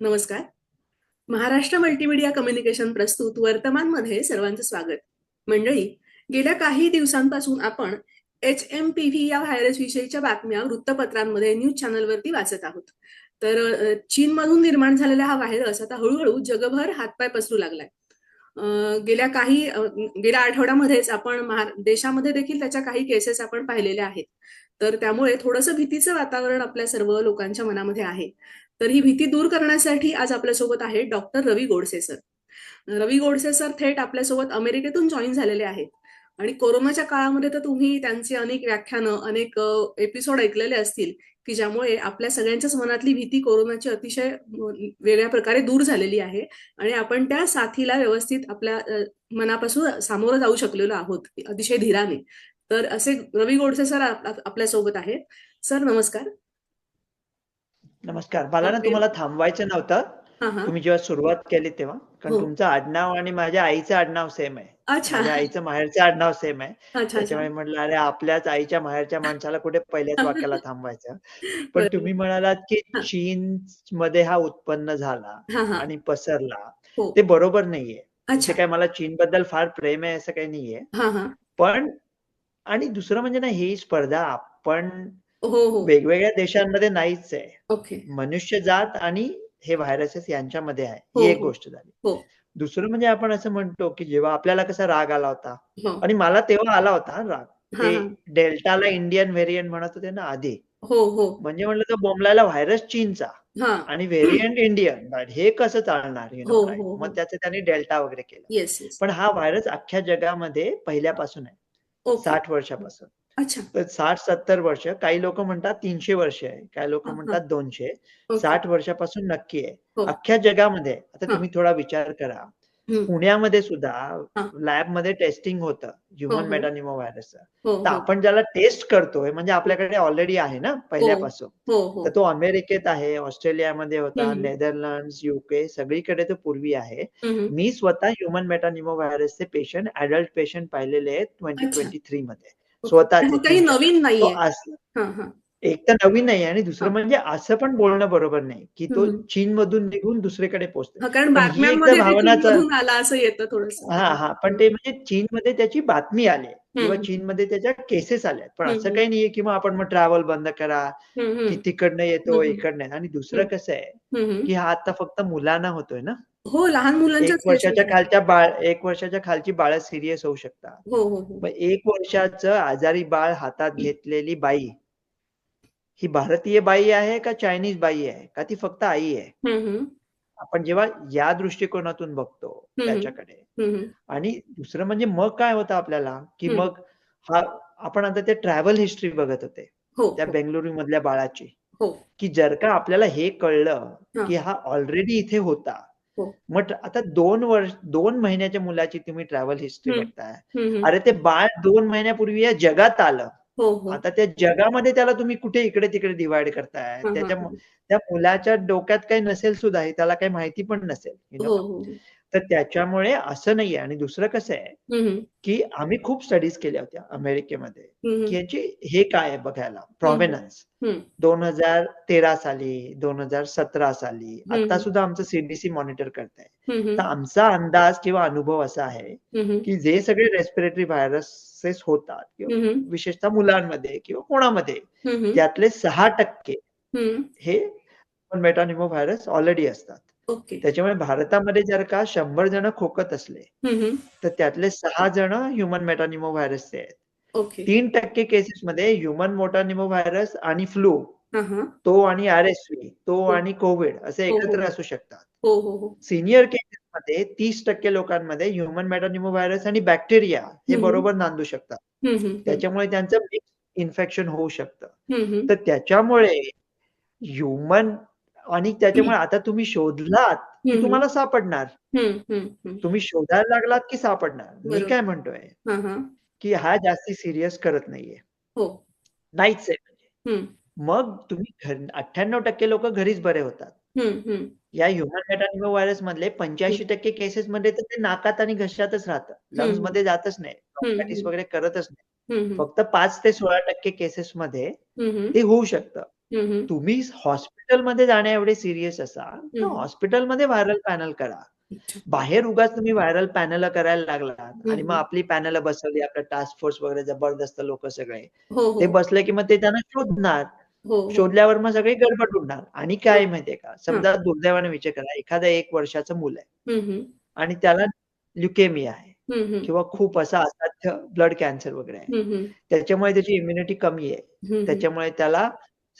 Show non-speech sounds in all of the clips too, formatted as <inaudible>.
नमस्कार. Maharashtra multimedia communication प्रस्तुत वर्तमानमध्ये सर्वांचं स्वागत. मंडळी गेल्या काही दिवसांपासून आपण एच एम पी व्ही या व्हायरस विषयीच्या बातम्या वृत्तपत्रांमध्ये न्यूज चॅनलवरती वाचत आहोत. तर चीनमधून निर्माण झालेला हा व्हायरस आता हळूहळू जगभर हातपाय पसरू लागलाय. गेल्या काही गेल्या आठवड्यामध्येच आपण देशामध्ये देखील त्याच्या काही केसेस आपण पाहिलेल्या आहेत. तर त्यामुळे थोडंसं भीतीचं वातावरण आपल्या सर्व लोकांच्या मनामध्ये आहे. तर ही भीती दूर करण्यासाठी आज आपल्यासोबत आहे doctor Ravi Godse sir. Ravi Godse sir थेट आपल्यासोबत अमेरिकेतून जॉईन झालेले आहेत. आणि कोरोनाच्या काळामध्ये तर तुम्ही त्यांची अनेक व्याख्यानं अनेक एपिसोड ऐकलेले असतील की ज्यामुळे आपल्या सगळ्यांच्याच मनातली भीती कोरोनाची अतिशय वेगळ्या प्रकारे दूर झालेली आहे. आणि आपण त्या साथीला व्यवस्थित आपल्या मनापासून सामोरं जाऊ शकलेलो आहोत अतिशय धीराने. तर असे रवी गोडसे सर आपल्यासोबत आहेत. सर नमस्कार. नमस्कार. मला ना. तुम्हाला थांबवायचं नव्हतं. तुम्ही जेव्हा सुरुवात केली तेव्हा. कारण हो. तुमचं आडनाव आणि माझ्या आईचं आडनाव सेम आहे. अच्छा. माझ्या आईचं माहेरचं आडनाव सेम आहे. त्याच्यामुळे म्हटलं अरे आपल्याच आईच्या माहेरच्या माणसाला कुठे पहिल्याच वाक्याला <laughs> थांबवायचं? पण. तुम्ही म्हणालात की. चीन मध्ये हा उत्पन्न झाला आणि पसरला. हो. ते बरोबर नाहीये. अच्छा. ते काय मला चीन बद्दल फार प्रेम आहे असं काही नाहीये. पण आणि दुसरं म्हणजे ना ही स्पर्धा आपण हो हो. वेगवेगळ्या देशांमध्ये नाहीच आहे. ओके. मनुष्यजात आणि हे व्हायरसेस यांच्यामध्ये आहे. हो, ही एक हो. गोष्ट झाली. हो. दुसरं म्हणजे आपण असं म्हणतो की जेव्हा आपल्याला कसा राग आला होता. हो. आणि मला तेव्हा आला होता हा राग. हा ते हा. डेल्टाला इंडियन व्हेरियंट म्हणत होते ना आधी. हो हो. म्हणजे म्हणलं तर बोंबलायला व्हायरस चीनचा. हा. आणि व्हेरियंट इंडियन हे कसं चालणार हो? हो, हो. मग त्याचं त्यांनी डेल्टा वगैरे केलं. येस येस पण हा व्हायरस अख्ख्या जगामध्ये पहिल्यापासून आहे. ओके. साठ वर्षापासून. अच्छा तर सत्तर वर्ष काही लोक म्हणतात तीनशे वर्ष आहे काही लोक हा, हा. म्हणतात दोनशे ओके. साठ वर्षापासून नक्की आहे हो. अख्ख्या जगामध्ये आता हा. तुम्ही थोडा विचार करा. पुण्यामध्ये सुद्धा हा. लॅबमध्ये टेस्टिंग होतं हो, ह्युमन हो. मेटानिमो व्हायरसचं हो तर हो आपण ज्याला टेस्ट करतोय म्हणजे आपल्याकडे ऑलरेडी आहे ना पहिल्यापासून हो हो तर तो अमेरिकेत आहे ऑस्ट्रेलियामध्ये होता. नेदरलँड युके सगळीकडे तो पूर्वी आहे. मी स्वतः ह्युमन मेटानिमो व्हायरसचे पेशंट अडल्ट पेशंट पाहिलेले आहेत ट्वेंटी अच्छा. ट्वेंटी थ्री मध्ये म्हणजे काही. नवीन तो नाहीये असं- हा हा एक तर नवीन नाही आणि दुसरं. म्हणजे असं पण बोलणं बरोबर नाही की तो. चीन मधून निघून दुसरीकडे पोहोचतो कारण ही हा हा पण ते म्हणजे चीनमध्ये त्याची बातमी आली किंवा हम्म. चीनमध्ये त्याच्या केसेस आल्या पण असं. काही नाहीये की मग आपण मग ट्रॅव्हल बंद करा की तिकडनं येतो. इकडनं आणि दुसरं. कसं आहे की हा आता फक्त मुलांना होतोय ना हो लहान मुलांच्या एक वर्षाच्या खालच्या बाळ एक वर्षाच्या खालची बाळ सिरियस होऊ शकतात हो हो हो मग एक वर्षाचं आजारी बाळ हातात घेतलेली बाई ही भारतीय बाई आहे का चायनीज बाई आहे का ती फक्त आई आहे. आपण जेव्हा या दृष्टिकोनातून बघतो. त्याच्याकडे. आणि दुसरं म्हणजे मग काय होतं आपल्याला की. मग हा आपण आता ते ट्रॅव्हल हिस्ट्री बघत होते हो त्या हो बेंगलुरू मधल्या बाळाची हो की जर का आपल्याला हे कळलं. की हा ऑलरेडी इथे होता. मग आता दोन वर्ष दोन महिन्याच्या मुलाची तुम्ही ट्रॅव्हल हिस्ट्री. बघताय. अरे ते बाळ दोन महिन्यापूर्वी या जगात आलं. हो हो. आता त्या जगामध्ये त्याला तुम्ही कुठे इकडे तिकडे डिवाइड करताय? हा, हा, त्याच्या हा. त्या मुलाच्या डोक्यात काही नसेल सुद्धा हे त्याला काही माहिती पण नसेल तर त्याच्यामुळे असं नाहीये आणि दुसरं कसं आहे. की आम्ही खूप स्टडीज केल्या होत्या अमेरिकेमध्ये. की याची हे काय आहे बघायला प्रॉव्हेनन्स. दोन हजार तेरा साली दोन हजार सतरा साली. आता सुद्धा आमचं सीडीसी मॉनिटर करताय हम्म. तर आमचा अंदाज किंवा अनुभव असा आहे. की जे सगळे रेस्पिरेटरी व्हायरसेस होतात किंवा. विशेषतः मुलांमध्ये किंवा कोणामध्ये. त्यातले सहा टक्के. हे मेटानिमो व्हायरस ऑलरेडी असतात ओके त्याच्यामुळे भारतामध्ये जर का शंभर जण खोकत असले. तर त्यातले सहा जण ह्युमन मेटानिमो व्हायरसचे आहेत ओके तीन टक्के केसेस मध्ये ह्युमन मोटानिमो व्हायरस आणि फ्लू हा हा तो आणि आर एस व्ही तो हो. आणि कोविड असे हो, हो. एकत्र असू शकतात हो हो हो सिनियर केसेस मध्ये तीस टक्के लोकांमध्ये ह्युमन मेटानिमो व्हायरस आणि बॅक्टेरिया हे. बरोबर नांदू शकतात. त्याच्यामुळे त्यांचं इन्फेक्शन होऊ शकतं. तर त्याच्यामुळे ह्युमन आणि त्याच्यामुळे आता तुम्ही शोधलात की. तुम्हाला सापडणार. तुम्ही शोधायला लागलात की सापडणार मी. काय म्हणतोय की हा जास्ती सिरियस करत नाहीये हो नाहीच आहे म्हणजे. मग तुम्ही अठ्ठ्याण्णव टक्के लोक घरीच बरे होतात. या ह्युमन मेटानिमो व्हायरस मधले पंच्याऐंशी टक्के केसेस मध्ये तर ते नाकात आणि घशातच राहतं लंग्स. मध्ये जातच नाही वगैरे करतच नाही. फक्त पाच ते सोळा टक्के केसेस मध्ये. ते होऊ शकतं तुम्ही हॉस्पिटलमध्ये जाण्या एवढे सिरियस असाल तर. हॉस्पिटलमध्ये व्हायरल पॅनल करा. बाहेर उगाच तुम्ही व्हायरल पॅनल करायला लागलात आणि मग. आपली पॅनल बसवली आपलं टास्क फोर्स वगैरे जबरदस्त लोक सगळे हो ते हो बसले की मग ते त्यांना शोधणार हो हो शोधल्यावर मग सगळी गडबड उडणार आणि काय हो. माहितीये का समजा दुर्दैवाने विचार करा एखादं एक वर्षाचं मूल आहे. आणि त्याला ल्युकेमिया आहे. किंवा खूप असा असाध्य ब्लड कॅन्सर वगैरे आहे. त्याच्यामुळे त्याची इम्युनिटी कमी आहे. त्याच्यामुळे त्याला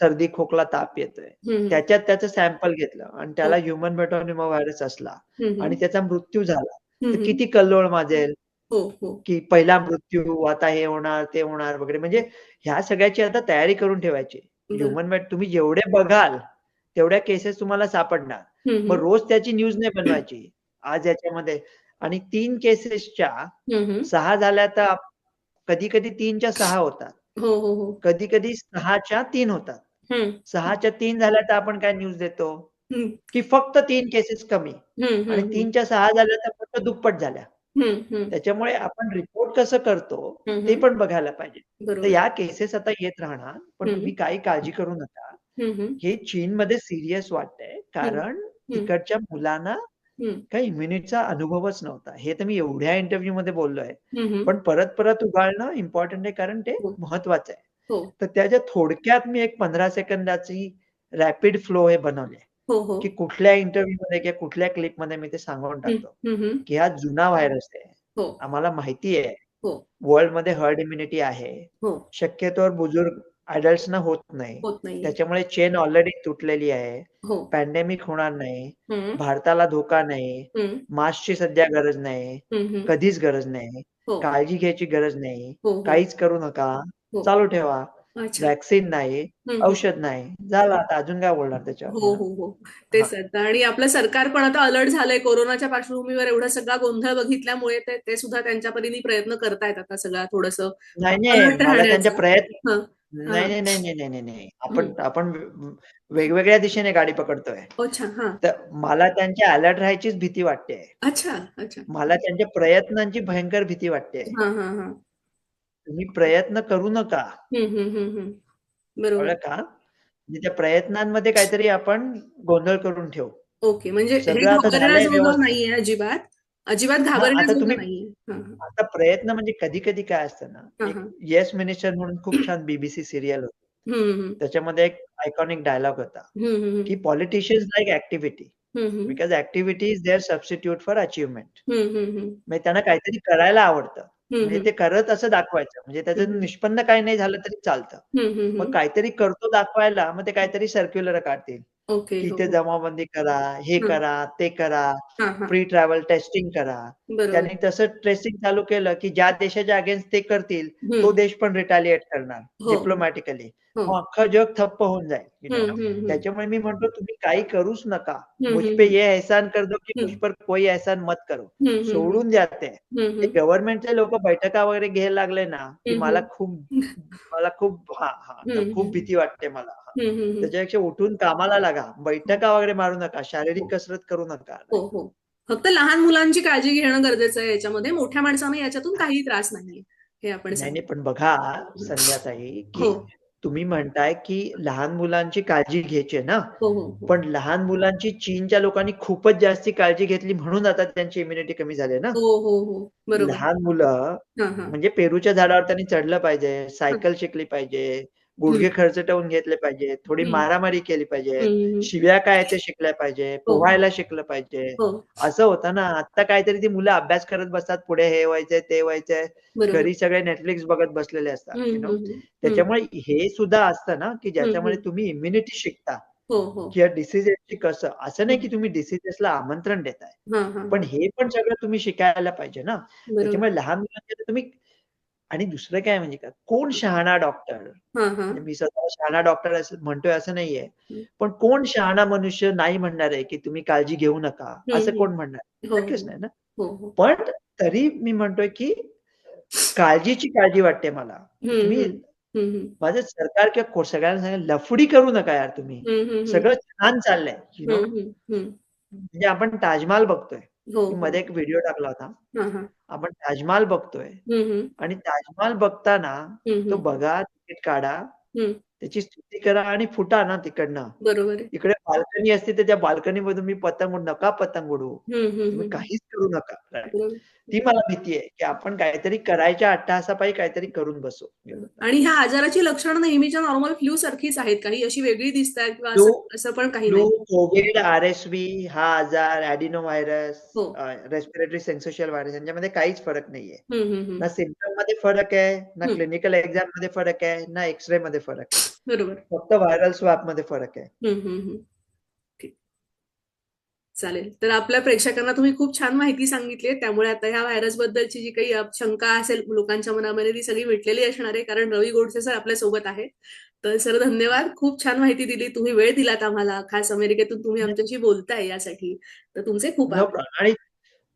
सर्दी खोकला ताप येतोय. त्याच्यात त्याचं सॅम्पल घेतलं आणि त्याला. ह्युमन मेटॉनिमा व्हायरस असला आणि त्याचा मृत्यू झाला तर. किती कल्लोळ माजेल हो हो की पहिला मृत्यू आता हे होणार ते होणार वगैरे म्हणजे ह्या सगळ्याची आता तयारी करून ठेवायची. ह्युमन मेट तुम्ही जेवढे बघाल तेवढ्या केसेस तुम्हाला सापडणार मग. रोज त्याची न्यूज नाही बनवायची आज याच्यामध्ये आणि तीन केसेसच्या. सहा झाल्या तर कधी कधी तीनच्या सहा होतात हो कधी कधी सहाच्या तीन होतात सहाच्या तीन झाल्या तर आपण काय न्यूज देतो. की फक्त तीन केसेस कमी आणि. तीनच्या सहा झाल्या तर फक्त दुप्पट झाल्या हम्म, हम्म. त्याच्यामुळे आपण रिपोर्ट कसं करतो ते. पण बघायला पाहिजे तर या केसेस आता येत राहणार पण. तुम्ही काही काळजी करू नका. हे चीनमध्ये सिरियस वाटतंय कारण तिकडच्या मुलांना काही इम्युनिटीचा अनुभवच नव्हता हे तर मी एवढ्या इंटरव्ह्यू मध्ये बोललोय. पण परत परत उगाळणं इम्पॉर्टंट आहे कारण ते हो. महत्वाचं आहे तर त्याच्या थोडक्यात मी एक पंधरा सेकंदाची रॅपिड फ्लो हे बनवले हो हो. की कुठल्या इंटरव्ह्यू मध्ये किंवा कुठल्या क्लिपमध्ये मी ते सांगून टाकतो. की हा जुना व्हायरस आहे. हो. आम्हाला माहिती आहे. हो. वर्ल्डमध्ये हर्ड इम्युनिटी आहे. हो. शक्यतोवर बुजुर्ग अडल्ट्सना होत नाही. होत नाही. त्याच्यामुळे चेन ऑलरेडी तुटलेली आहे. हो. पॅन्डेमिक होणार नाही. भारताला धोका नाही. मास्कची सध्या गरज नाही. कधीच गरज नाही. हो. काळजी घ्यायची गरज नाही. हो हो. काहीच करू नका. हो. चालू ठेवा. अच्छा. वॅक्सिन नाही हम्म, औषध नाही. झालं आता अजून काय बोलणार हो त्याच्यावर? हो हो तेच आता. आणि आपलं सरकार पण आता अलर्ट झालंय. कोरोनाच्या पार्श्वभूमीवर एवढा सगळा गोंधळ बघितल्यामुळे ते ते सुद्धा त्यांच्या परीने प्रयत्न करतायत आता सगळा थोडस. नाही नाही. अलर्ट मला त्यांच्या राहण्याचा प्रयत्न हा. नाही नाही नाही नाही नाही नाही नाही. आपण आपण वेगवेगळ्या दिशेने गाडी पकडतोय. अच्छा हा. तर मला त्यांच्या अलर्ट राहायचीच भीती वाटते अच्छा अच्छा. मला त्यांच्या प्रयत्नांची भयंकर भीती वाटते हा हा हा. तुम्ही प्रयत्न करू नका. हम्म हम्म हम्म हम्म. बरोबर. कळलं का? म्हणजे त्या प्रयत्नांमध्ये काहीतरी आपण गोंधळ करून ठेवू. ओके म्हणजे हे सगळं आता झालंय घाबरण्याजोगं व्यवस्थित. नाहीये अजिबात. अजिबात घाबरण्याजोगं तुम्ही- नाहीये. हा, हा. आता प्रयत्न म्हणजे कधी कधी काय असतं हा, ना हा. येस मिनिस्टर म्हणून खूप छान बीबीसी सिरियल होती. हम्म, हम्म, त्याच्यामध्ये एक आयकॉनिक डायलॉग होता. हम्म, हम्म, की politicians like activity hmm, hmm, because activity is there substitute for achievement hmm, hmm, hmm, म्हणजे त्यांना काहीतरी करायला आवडतं. म्हणजे ते करत असं दाखवायचं म्हणजे त्याचं. निष्पन्न काही नाही झालं तरी चालतं मग. काहीतरी करतो दाखवायला मग ते काहीतरी सर्क्युलर काढतील हो, इथे हो. जमावबंदी करा हे. करा ते करा. प्री ट्रॅव्हल टेस्टिंग करा त्यांनी तसं टेस्टिंग चालू केलं की ज्या देशाच्या अगेन्स्ट ते करतील तो देश पण रिटॅलिएट करणार. डिप्लोमॅटिकली हो. मग अख्खं जग ठप्प होऊन जाईल. त्याच्यामुळे मी म्हणतो तुम्ही काही करूच नका. पे. ये एहसान कर दो की. मुझ पर कोई एहसान मत करो. सोडून द्या ते. गव्हर्नमेंटचे लोक बैठका वगैरे घ्यायला लागले ना की मला. खूप मला खूप हा हा खूप. भीती वाटते मला. हा. त्याच्यापेक्षा उठून कामाला लागा. बैठका वगैरे मारू नका. शारीरिक कसरत करू नका. हो हो. फक्त लहान मुलांची काळजी घेणं गरजेचं आहे याच्यामध्ये. मोठ्या माणसांना याच्यातून काही त्रास नाहीये. हे आपण नाही नाही पण बघा संध्याताई की हो. तुम्ही म्हणताय की लहान मुलांची काळजी घ्यायची आहे ना? हो हो हो. पण लहान मुलांची चीनच्या लोकांनी खूपच जास्ती काळजी घेतली म्हणून आता त्यांची इम्युनिटी कमी झाली ना? हो हो हो. बरोबर. लहान मुलं हा हा. म्हणजे पेरूच्या झाडावर त्यांनी चढलं पाहिजे सायकल शिकली पाहिजे गुडघे खर्चटवून घेतले पाहिजे थोडी. मारामारी केली पाहिजे. शिव्या काय ते शिकल्या पाहिजे पोहायला शिकलं पाहिजे. हो. असं होतं ना आता काहीतरी ती मुलं अभ्यास करत बसतात पुढे हे व्हायचंय ते व्हायचंय. घरी सगळे नेटफ्लिक्स बघत बसलेले असतात. त्याच्यामुळे हे सुद्धा असतं ना की ज्याच्यामुळे. तुम्ही इम्युनिटी शिकता. हो हो. किंवा डिसिजेसची कसं असं नाही की तुम्ही डिसिजेसला आमंत्रण देताय. हा हा. पण हे पण सगळं तुम्ही शिकायला पाहिजे ना. त्याच्यामुळे लहान मुलांचे तुम्ही आणि दुसरं काय म्हणजे का कोण शहाणा डॉक्टर हा हा. म्हणजे मी स्वतः शहाणा डॉक्टर असं म्हणतोय असं नाहीये. पण कोण शहाणा मनुष्य नाही म्हणणार आहे की तुम्ही काळजी घेऊ नका असं. कोण म्हणणार? हो शक्यच नाही ना? हो हो. पण तरी मी म्हणतोय की काळजीची काळजी वाटते मला. हम्म. माझं सरकार किंवा सगळ्यांना सांगेल लफडी करू नका यार तुम्ही. सगळं छान चाललंय. म्हणजे आपण ताजमहाल बघतोय. हो मी हो. मध्ये एक व्हिडिओ टाकला होता हा हा आपण ताजमहाल बघतोय. आणि ताजमहाल बघताना तो. बघा तिकीट काढा. त्याची स्तुती करा आणि फुटा ना तिकडनं बरोबर आहे इकडे बाल्कनी असते तर त्या बाल्कनी मधून मी पतंग उड नका पतंग उडवू तुम्ही. काहीच करू नका. ती मला भीती आहे की आपण काहीतरी करायच्या अट्टहासापायी काहीतरी करून बसू. आणि ह्या आजाराची लक्षणं नेहमीच्या नॉर्मल फ्लू सारखीच आहेत. काही अशी वेगळी दिसत आहेत किंवा असं पण काही कोविड आर एस व्ही हा आजार adenovirus. Respiratory syncytial virus यांच्यामध्ये काहीच फरक नाहीये. ना सिम्पटममध्ये फरक आहे ना. क्लिनिकल एक्झाममध्ये फरक आहे ना एक्सरे मध्ये फरक आहे. बरोबर. फक्त व्हायरल स्वॅपमध्ये फरक आहे हम्म, हम्म, हम्म. ठीक चालेल. तर आपल्या प्रेक्षकांना तुम्ही खूप छान माहिती सांगितली. त्यामुळे आता ह्या व्हायरस बद्दलची जी काही शंका असेल लोकांच्या मनामध्ये ती सगळी मिटलेली असणार आहे कारण रवी गोडसे सर आपल्यासोबत आहे तर सर धन्यवाद. खूप छान माहिती दिली. तुम्ही वेळ दिलात आम्हाला. खास अमेरिकेतून तुम्ही आमच्याशी बोलताय यासाठी. तर तुमचे खूप आणि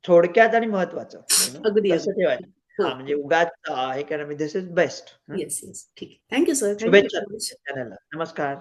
थोडक्यात आणि महत्वाचं <laughs> अगदी, तसं ठेवायचं. हो. म्हणजे उगाच हे करा this is best yes yes ठीक. आहे थँक्यू सर शुभेच्छा नमस्कार.